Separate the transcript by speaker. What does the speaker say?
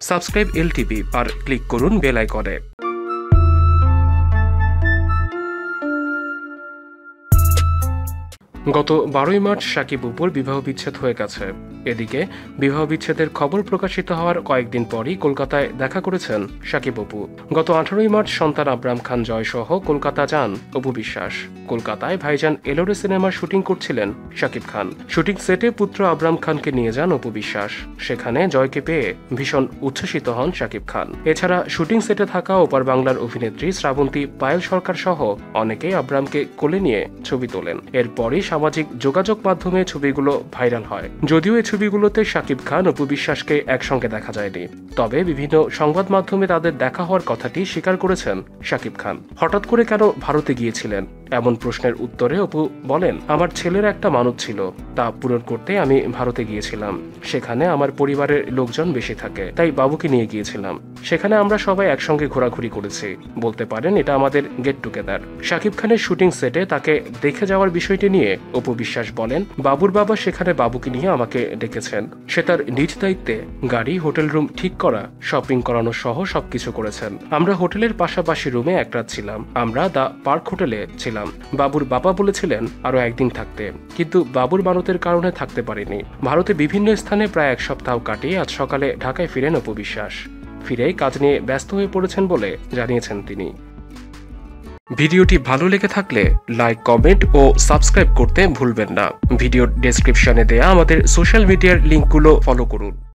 Speaker 1: Subscribe LTV আর click করুন bell আইকনে। গত বারোই মার্চ সাকিব উপর বিবাহ বিচ্ছেদ হয়ে গেছে। এদিকে বিবাহ বিচ্ছেদের খবর প্রকাশিত হওয়ার কয়েকদিন পরই কলকাতায় দেখা করেছেন সাকিব অপু। গত আঠারোই মার্চ সন্তান আব্রাম খান জয় সহ কলকাতা যান অপু বিশ্বাস। কলকাতায় ভাইজান এলোরে সিনেমার শুটিং করছিলেন সাকিব খান। শুটিং সেটে পুত্র আব্রাম খানকে নিয়ে যান অপু বিশ্বাস। সেখানে জয়কে পেয়ে ভীষণ উচ্ছ্বসিত হন সাকিব খান। এছাড়া শুটিং সেটে থাকা ওপার বাংলার অভিনেত্রী শ্রাবন্তী পায়েল সরকার সহ অনেকেই আব্রামকে কোলে নিয়ে ছবি তোলেন। এরপরই সামাজিক যোগাযোগ মাধ্যমে ছবিগুলো ভাইরাল হয়। যদিও এই ছবিগুলোতে শাকিব খান অপু বিশ্বাসকে একসঙ্গে দেখা যায়নি। তবে বিভিন্ন সংবাদ মাধ্যমে তাদের দেখা হওয়ার কথাটি স্বীকার করেছেন শাকিব খান। হঠাৎ করে কেন ভারতে গিয়েছিলেন? এমন প্রশ্নের উত্তরে অপু বলেন, আমার ছেলের একটা মানত ছিল, তা পূরণ করতে আমি ভারতে গিয়েছিলাম। সেখানে আমার পরিবারের লোকজন বেশি থাকে, তাই বাবুকে নিয়ে গিয়েছিলাম। সেখানে আমরা সবাই একসঙ্গে ঘোরাঘুরি করেছি। বলতে পারেন, এটা আমাদের গেট টুগেদার শাকিব খানের শুটিং সেটে তাকে দেখে যাওয়ার বিষয়টি নিয়ে অপু বিশ্বাস বলেন, বাবুর বাবা সেখানে বাবুকে নিয়ে আমাকে ডেকেছেন। সে তার নিজ দায়িত্বে গাড়ি, হোটেল রুম ঠিক করা, শপিং করানো সহ সবকিছু করেছেন। আমরা হোটেলের পাশাপাশি রুমে এক রাত ছিলাম। আমরা দা পার্ক হোটেলে ছিলাম। বাবুর বাবা বলেছিলেন আরও একদিন থাকতে। কিন্তু বাবুর মানতের কারণে থাকতে পারিনি। ভারতে বিভিন্ন স্থানে প্রায় এক সপ্তাহ কাটিয়ে আজ সকালে ঢাকায় ফিরেন অপু বিশ্বাস ফিরেই কাজ নিয়ে ব্যস্ত হয়ে পড়েছেন বলে জানিয়েছেন তিনি। ভিডিওটি ভালো লেগে থাকলে লাইক, কমেন্ট ও সাবস্ক্রাইব করতে ভুলবেন না। ভিডিওর ডেসক্রিপশনে দেয়া আমাদের সোশ্যাল মিডিয়ার লিঙ্কগুলো ফলো করুন।